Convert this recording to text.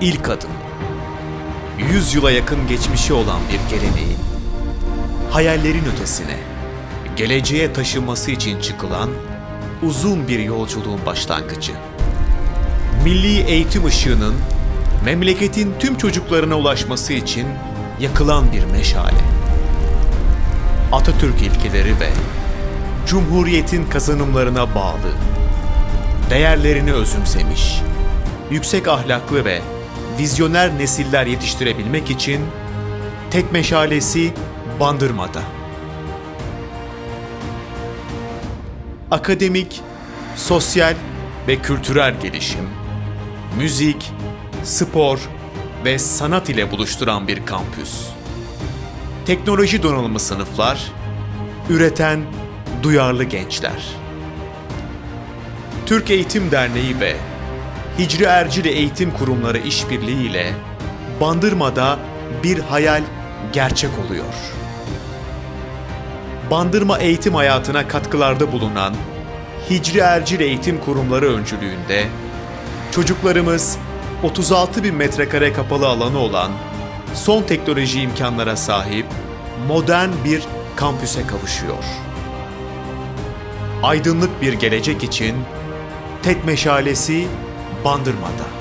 ilk adım. 100 yıla yakın geçmişi olan bir geleneğin hayallerin ötesine, geleceğe taşınması için çıkılan uzun bir yolculuğun başlangıcı. Milli eğitim ışığının memleketin tüm çocuklarına ulaşması için yakılan bir meşale. Atatürk ilkeleri ve Cumhuriyetin kazanımlarına bağlı, değerlerini özümsemiş, yüksek ahlaklı ve vizyoner nesiller yetiştirebilmek için tek meşalesi Bandırma'da. Akademik, sosyal ve kültürel gelişim, müzik, spor ve sanat ile buluşturan bir kampüs. Teknoloji donanımlı sınıflar, üreten duyarlı gençler. Türk Eğitim Derneği ve Hicri Ercili Eğitim Kurumları işbirliğiyle Bandırma'da bir hayal gerçek oluyor. Bandırma eğitim hayatına katkılarda bulunan Hicri Ercil Eğitim Kurumları öncülüğünde çocuklarımız 36 bin metrekare kapalı alanı olan son teknoloji imkanlara sahip modern bir kampüse kavuşuyor. Aydınlık bir gelecek için tek meşalesi Bandırma'da.